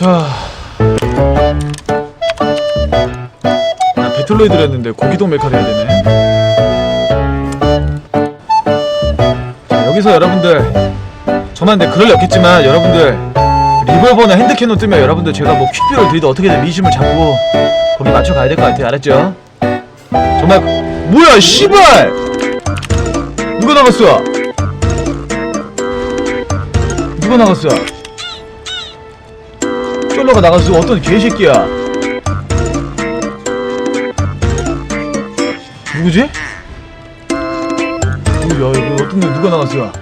자. 나 배틀로이드를 했는데 고기동 메카를 해야 되네. 자, 여기서 여러분들 저만 근데 리 없겠지만 여러분들 리볼버나 핸드캐논 뜨면 여러분들 제가 뭐 퀵뷰를 드리도 어떻게든 미심을 잡고 거기 맞춰 가야 될 것 같아요. 알았죠? 정말 뭐야 씨발! 누가 나갔어? 누가 나갔어? 쫄러가 나갔어. 어떤 개새끼야? 누구지? 누구야? 이거 어떤 애 누가 나갔어?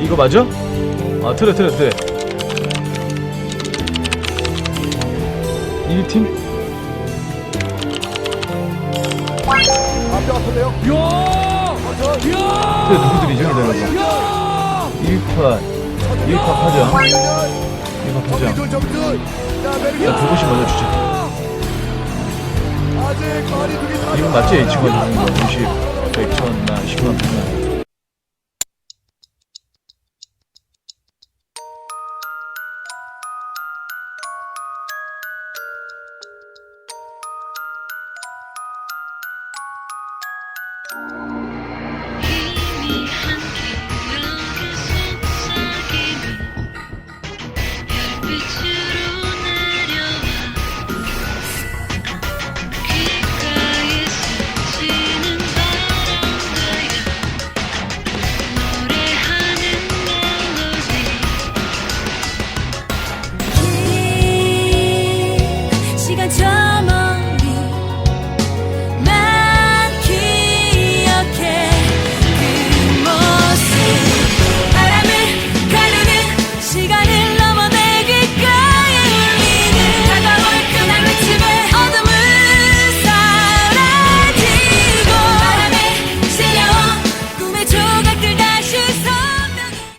이거 맞아? 아 틀에 틀에 틀에 1팀? 앞에 아픈데요? 야! 틀에 누구들이죠? 기다려봐 1파 1파 파장 1파 파장 메르기 야. 두고씩 먼저 주자 이건 맞지? 이 친구가 주는 거 50, 100, 1000, 만, 10만, 100만 bitch.